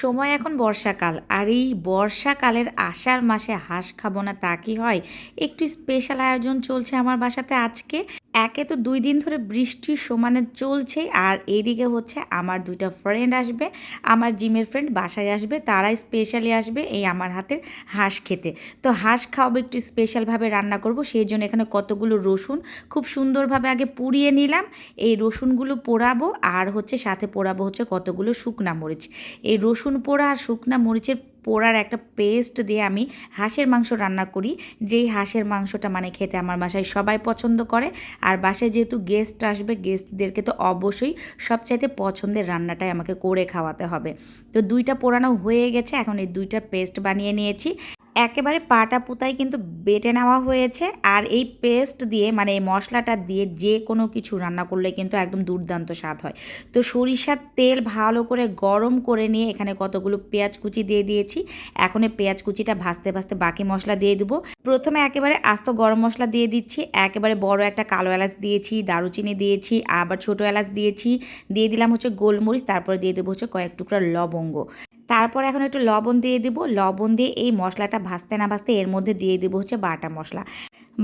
সময় এখন বর্ষাকাল, আর এই বর্ষাকালের আষাঢ় মাসে হাঁস খাব না তা কি হয়? একটু স্পেশাল আয়োজন চলছে আমার বাসাতে আজকে। একে তো দুই দিন ধরে বৃষ্টির সমানে চলছে আর এইদিকে হচ্ছে আমার দুইটা ফ্রেন্ড আসবে, আমার জিমের ফ্রেন্ড বাসায় আসবে, তারাই স্পেশালি আসবে এই আমার হাতের হাঁস খেতে। তো হাঁস খাওয়াবো একটু স্পেশালভাবে রান্না করব, সেই জন্য এখানে কতগুলো রসুন খুব সুন্দরভাবে আগে পুড়িয়ে নিলাম, এই রসুনগুলো পোড়াবো আর হচ্ছে সাথে পোড়াবো হচ্ছে কতগুলো শুকনা মরিচ। এই রসুন পোড়া আর শুকনা মরিচের পোড়ার একটা পেস্ট দিয়ে আমি হাঁসের মাংস রান্না করি। যেই হাঁসের মাংসটা মানে খেতে আমার বাসায় সবাই পছন্দ করে। আর বাসায় যেহেতু গেস্ট আসবে গেস্টদেরকে তো অবশ্যই সবচাইতে পছন্দের রান্নাটাই আমাকে করে খাওয়াতে হবে। তো দুইটা পোড়ানো হয়ে গেছে, এখন এই দুইটা পেস্ট বানিয়ে নিয়েছি। একেবারে পাটা পুতাই কিন্তু বেটে নেওয়া হয়েছে। আর এই পেস্ট দিয়ে মানে এই মশলাটা দিয়ে যে কোনো কিছু রান্না করলে কিন্তু একদম দুর্দান্ত স্বাদ হয়। তো সরিষার তেল ভালো করে গরম করে নিয়ে এখানে কতগুলো পেঁয়াজ কুচি দিয়ে দিয়েছি। এখন এই পেঁয়াজ কুচিটা ভাজতে ভাজতে বাকি মশলা দিয়ে দেবো। প্রথমে একেবারে আস্ত গরম মশলা দিয়ে দিচ্ছি। একেবারে বড় একটা কালো এলাচ দিয়েছি, দারুচিনি দিয়েছি, আবার ছোটো এলাচ দিয়েছি। দিয়ে দিলাম হচ্ছে গোলমরিচ, তারপরে দিয়ে দেবো হচ্ছে কয়েক টুকরা লবঙ্গ। তারপর এখন একটু লবণ দিয়ে দিব। লবণ দিয়ে এই মশলাটা ভাজতে না ভাজতে এর মধ্যে দিয়ে দিব হচ্ছে বাটা মশলা।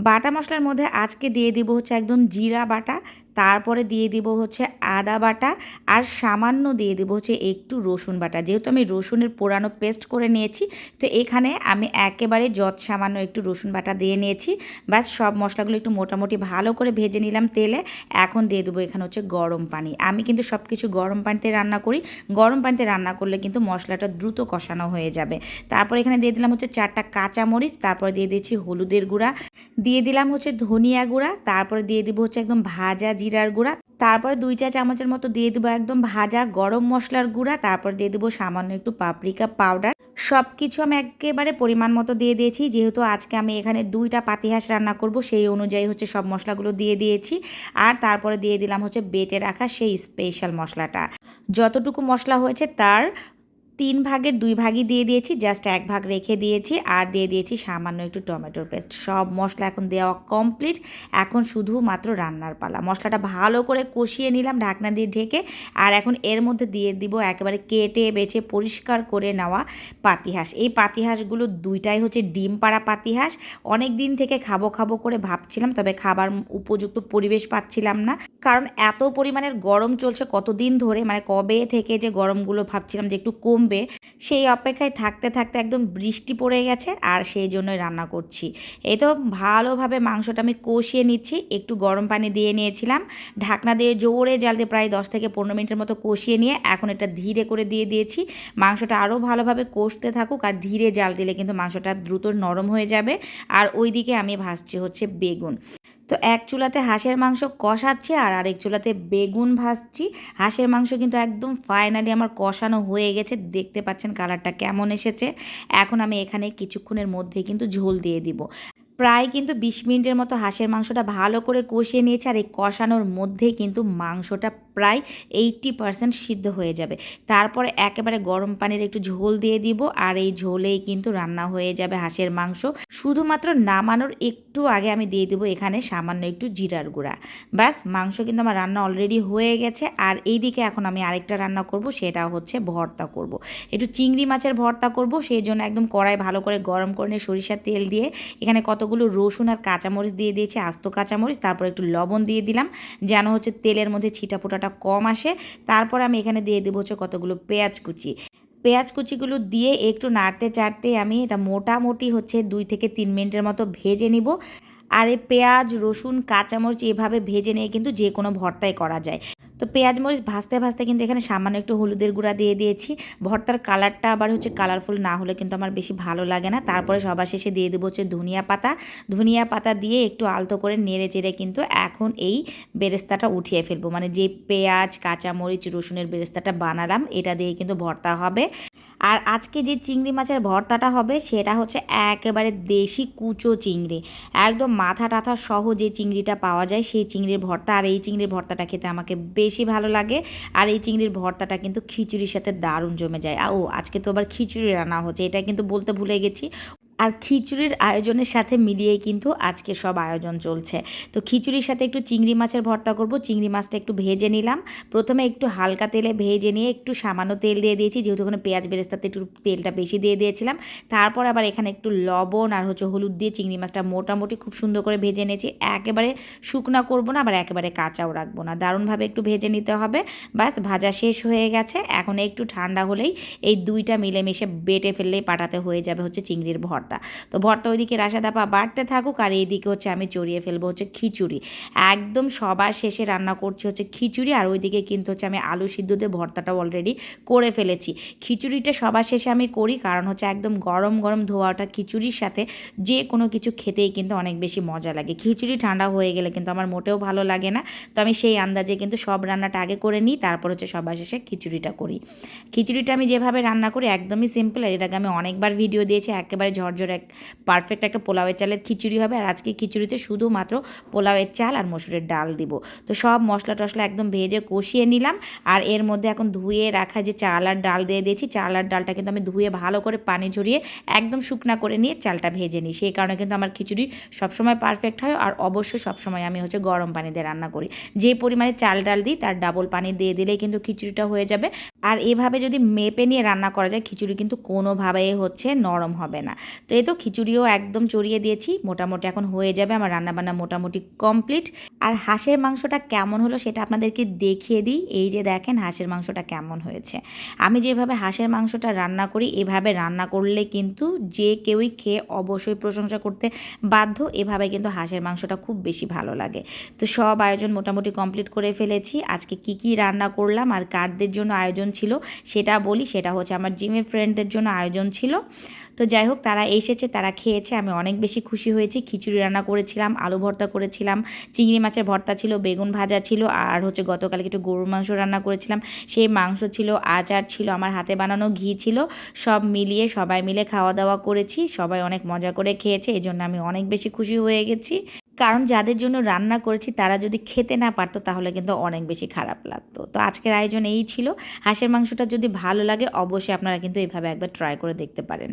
বাটা মশলার মধ্যে আজকে দিয়ে দিব হচ্ছে একদম জিরা বাটা। তারপরে দিয়ে দিব হচ্ছে আদা বাটা আর সামান্য দিয়ে দিব হচ্ছে একটু রসুন বাটা। যেহেতু আমি রসুনের পোড়ানো পেস্ট করে নিয়েছি, তো এখানে আমি একেবারে যত সামান্য একটু রসুন বাটা দিয়ে নিয়েছি, ব্যাস সব মশলাগুলো একটু মোটামুটি ভালো করে ভেজে নিলাম তেলে। এখন দিয়ে দেবো এখানে হচ্ছে গরম পানি। আমি কিন্তু সব কিছু গরম পানিতে রান্না করি। গরম পানিতে রান্না করলে কিন্তু মশলাটা দ্রুত কষানো হয়ে যাবে। তারপর এখানে দিয়ে দিলাম হচ্ছে চারটা কাঁচা মরিচ তারপরে দিয়ে দিয়েছি হলুদের গুঁড়া। দিয়ে দিলাম হচ্ছে ধনিয়া গুঁড়া, তারপরে দিয়ে দিব হচ্ছে একদম ভাজা জিরার গুঁড়া। তারপরে দুই চা চামচের মতো দিয়ে দেবো একদম ভাজা গরম মশলার গুঁড়া। তারপর দিয়ে দেবো সামান্য একটু পাপরিকা পাউডার সব কিছু আমি একেবারে পরিমাণ মতো দিয়ে দিয়েছি। যেহেতু আজকে আমি এখানে দুইটা পাতিহাঁস রান্না করব, সেই অনুযায়ী হচ্ছে সব মশলাগুলো দিয়ে দিয়েছি। আর তারপরে দিয়ে দিলাম হচ্ছে বেটে রাখা সেই স্পেশাল মশলাটা। যতটুকু মশলা হয়েছে তার তিন ভাগের দুই ভাগই দিয়ে দিয়েছি জাস্ট এক ভাগ রেখে দিয়েছি আর দিয়ে দিয়েছি সামান্য একটু টমেটোর পেস্ট। সব মশলা এখন দেওয়া কমপ্লিট এখন শুধুমাত্র রান্নার পালা। মশলাটা ভালো করে কষিয়ে নিলাম ঢাকনা দিয়ে ঢেকে আর এখন এর মধ্যে দিয়ে দিব একেবারে কেটে বেছে পরিষ্কার করে নেওয়া পাতিহাঁস। এই পাতিহাঁসগুলো দুইটাই হচ্ছে ডিম পাড়া পাতিহাঁস। অনেক দিন থেকে খাব খাব করে ভাবছিলাম, তবে খাবার উপযুক্ত পরিবেশ পাচ্ছিলাম না। কারণ এত পরিমাণের গরম চলছে কতদিন ধরে মানে কবে থেকে যে গরমগুলো ভাবছিলাম যে একটু কমবে, সেই অপেক্ষায় থাকতে থাকতে একদম বৃষ্টি পড়ে গেছে আর সেই জন্যই রান্না করছি। এই তো ভালোভাবে মাংসটা আমি কষিয়ে নিচ্ছি, একটু গরম পানি দিয়ে নিয়েছিলাম। ঢাকনা দিয়ে জোরে জাল দিয়ে প্রায় দশ থেকে পনেরো মিনিটের মতো কষিয়ে নিয়ে এখন এটা ধীরে করে দিয়ে দিয়েছি। মাংসটা আরও ভালোভাবে কষতে থাকুক আর ধীরে জাল দিলে কিন্তু মাংসটা দ্রুত নরম হয়ে যাবে। আর ওইদিকে আমি ভাজছি হচ্ছে বেগুন। তো এক চুলাতে হাঁসের মাংস কষাচ্ছি আর আরেক চুলাতে বেগুন ভাজছি। হাঁসের মাংস কিন্তু একদম ফাইনালি আমার কষানো হয়ে গেছে। দেখতে পাচ্ছেন কালারটা কেমন এসেছে। এখন আমি এখানে কিছুক্ষণের মধ্যে কিন্তু ঝোল দিয়ে দিব। প্রায় কিন্তু বিশ মিনিটের মতো হাঁসের মাংসটা ভালো করে কষিয়ে নিয়েছে আর এই কষানোর মধ্যেই কিন্তু মাংসটা প্রায় এইটটি পারসেন্ট সিদ্ধ হয়ে যাবে। তারপরে একেবারে গরম পানির একটু ঝোল দিয়ে দিব আর এই ঝোলেই কিন্তু রান্না হয়ে যাবে হাঁসের মাংস। শুধুমাত্র নামানোর একটু আগে আমি দিয়ে দেবো এখানে সামান্য একটু জিরার গুঁড়া। ব্যাস, মাংস কিন্তু আমার রান্না অলরেডি হয়ে গেছে। আর এই দিকে এখন আমি আরেকটা রান্না করব, সেটা হচ্ছে ভর্তা করব। একটু চিংড়ি মাছের ভর্তা করব, সেই জন্য একদম কড়াই ভালো করে গরম করে নিয়ে সরিষার তেল দিয়ে এখানে কতগুলো রসুন আর কাঁচামরিচ দিয়ে দিয়েছি, আস্ত কাঁচামরিচ, তারপর একটু লবণ দিয়ে দিলাম, যেন হচ্ছে তেলের মধ্যে ছিটা ফোটাটা কম আসে। তারপর আমি এখানে দিয়ে দেবো হচ্ছে কতগুলো পেঁয়াজ কুচি। পেঁয়াজ কুচিগুলো দিয়ে একটু নাড়তে চাড়তে আমি এটা মোটামুটি হচ্ছে দুই থেকে তিন মিনিটের মতো ভেজে নিব। আর এই পেঁয়াজ, রসুন, কাঁচামরিচ এভাবে ভেজে নিয়ে কিন্তু যে কোনো ভর্তাই করা যায়। তো পেঁয়াজ মরিচ ভাজতে ভাজতে কিন্তু এখানে সামান্য একটু হলুদের গুঁড়া দিয়ে দিয়েছি। ভর্তার কালারটা আবার হচ্ছে কালারফুল না হলে কিন্তু আমার বেশি ভালো লাগে না। তারপরে সবার শেষে দিয়ে দেবো হচ্ছে ধনিয়া পাতা। ধনিয়া পাতা দিয়ে একটু আলতো করে নেড়ে চেড়ে কিন্তু এখন এই বেরেস্তাটা উঠিয়ে ফেলব। মানে যে পেঁয়াজ, কাঁচামরিচ, রসুনের বেরেস্তাটা বানালাম, এটা দিয়ে কিন্তু ভর্তা হবে। আর আজকে যে চিংড়ি মাছের ভর্তাটা হবে, সেটা হচ্ছে একেবারে দেশি কুচো চিংড়ি। একদম মাথা টাথা সহ যে চিংড়িটা পাওয়া যায়, সেই চিংড়ির ভর্তা। আর এই চিংড়ির ভর্তাটা খেতে আমাকে বেশি ভালো লাগে। আর এই চিংড়ির ভর্তাটা কিন্তু খিচুড়ির সাথে দারুণ জমে যায়। ও, আজকে তো আবার খিচুড়ি রান্না হচ্ছে, এটা কিন্তু বলতে ভুলে গেছি। আর খিচুড়ির আয়োজনের সাথে মিলিয়েই কিন্তু আজকে সব আয়োজন চলছে। তো খিচুড়ির সাথে একটু চিংড়ি মাছের ভর্তা করব। চিংড়ি মাছটা একটু ভেজে নিলাম। প্রথমে একটু হালকা তেলে ভেজে নিয়ে একটু সামান্য তেল দিয়ে দিয়েছি। যেহেতু ওখানে পেঁয়াজ বেরেস্তাতে একটু তেলটা বেশি দিয়ে দিয়েছিলাম। তারপর আবার এখানে একটু লবণ আর হচ্ছে হলুদ দিয়ে চিংড়ি মাছটা মোটামুটি খুব সুন্দর করে ভেজে নিয়েছি। একেবারে শুকনা করব না, আবার একেবারে কাঁচাও রাখব না। দারুণভাবে একটু ভেজে নিতে হবে। ব্যাস, ভাজা শেষ হয়ে গেছে। এখন একটু ঠান্ডা হলেই এই দুইটা মিলেমিশে বেটে ফেললেই পাঠাতে হয়ে যাবে হচ্ছে চিংড়ির ভর্তা। তো ভর্তা ওইদিকে রাশাদাপা বাড়তে থাকুক আর এইদিকে হচ্ছে আমি চড়িয়ে ফেলব হচ্ছে খিচুড়ি। একদম সবার শেষে রান্না করছি হচ্ছে খিচুড়ি আর ওইদিকে কিন্তু হচ্ছে আমি আলু সিদ্ধ দিয়ে ভর্তাটাও অলরেডি করে ফেলেছি। খিচুড়িটা সবার শেষে আমি করি কারণ হচ্ছে একদম গরম গরম ধোয়াটা খিচুড়ির সাথে যে কোনো কিছু খেতেই কিন্তু অনেক বেশি মজা লাগে। খিচুড়ি ঠান্ডা হয়ে গেলে কিন্তু আমার মোটেও ভালো লাগে না। তো আমি সেই আন্দাজে কিন্তু সব রান্নাটা আগে করে নিই, তারপর হচ্ছে সবার শেষে খিচুড়িটা করি। খিচুড়িটা আমি যেভাবে রান্না করি একদমই সিম্পল আর এর আগে আমি অনেকবার ভিডিও দিয়েছি, একেবারে ঝরঝর এক পারফেক্ট একটা পোলাওয়ের চালের খিচুড়ি হবে। আর আজকে খিচুড়িতে শুধুমাত্র পোলাওয়ের চাল আর মসুরের ডাল দিব। তো সব মশলা টশলা একদম ভেজে কষিয়ে নিলাম। আর এর মধ্যে এখন ধুয়ে রাখা যে চাল আর ডাল দিয়ে দিয়েছি, চাল আর ডালটা কিন্তু আমি ধুয়ে ভালো করে পানি ঝরিয়ে একদম শুকনা করে নিয়ে চালটা ভেজে নিই। সেই কারণে কিন্তু আমার খিচুড়ি সবসময় পারফেক্ট হয় আর অবশ্যই সবসময় আমি হচ্ছে গরম পানি দিয়ে রান্না করি। যে পরিমাণে চাল ডাল দিই, তার ডাবল পানি দিয়ে দিলেই কিন্তু খিচুড়িটা হয়ে যাবে। আর এভাবে যদি মেপে নিয়ে রান্না করা যায়, খিচুড়ি কিন্তু কোনোভাবেই হচ্ছে নরম হবে না। তো এই তো খিচুড়িও একদম চড়িয়ে দিয়েছি, মোটামুটি এখন হয়ে যাবে আমার রান্নাবান্না মোটামুটি কমপ্লিট। আর হাঁসের মাংসটা কেমন হলো সেটা আপনাদেরকে দেখিয়ে দিই, এই যে দেখেন হাঁসের মাংসটা কেমন হয়েছে। আমি যেভাবে হাঁসের মাংসটা রান্না করি, এভাবে রান্না করলে কিন্তু যে কেউই খেয়ে অবশ্যই প্রশংসা করতে বাধ্য, এভাবে কিন্তু হাঁসের মাংসটা খুব বেশি ভালো লাগে। তো সব আয়োজন মোটামুটি কমপ্লিট করে ফেলেছি। আজকে কি কি রান্না করলাম আর কারদের জন্য আয়োজন ছিল, সেটা বলি, সেটা হচ্ছে আমার জিমের ফ্রেন্ডদের জন্য আয়োজন ছিল। তো যাই হোক তারা এসেছে, তারা খেয়েছে, আমি অনেক বেশি খুশি হয়েছি। খিচুড়ি রান্না করেছিলাম, আলু ভর্তা করেছিলাম, চিংড়ি মাছের ভর্তা ছিল, বেগুন ভাজা ছিল, আর হচ্ছে গতকালকে একটু গরুর মাংস রান্না করেছিলাম। সেই মাংস ছিল, আচার ছিল, আমার হাতে বানানো ঘি ছিল, সব মিলিয়ে সবাই মিলে খাওয়া দাওয়া করেছি, সবাই অনেক মজা করে খেয়েছে এই জন্য আমি অনেক বেশি খুশি হয়ে গেছি। কারণ যাদের জন্য রান্না করেছি তারা যদি খেতে না পারতো তাহলে কিন্তু অনেক বেশি খারাপ লাগতো। তো আজকের আয়োজন এই ছিল। হাঁসের মাংসটা যদি ভালো লাগে অবশ্যই আপনারা কিন্তু এভাবে একবার ট্রাই করে দেখতে পারেন।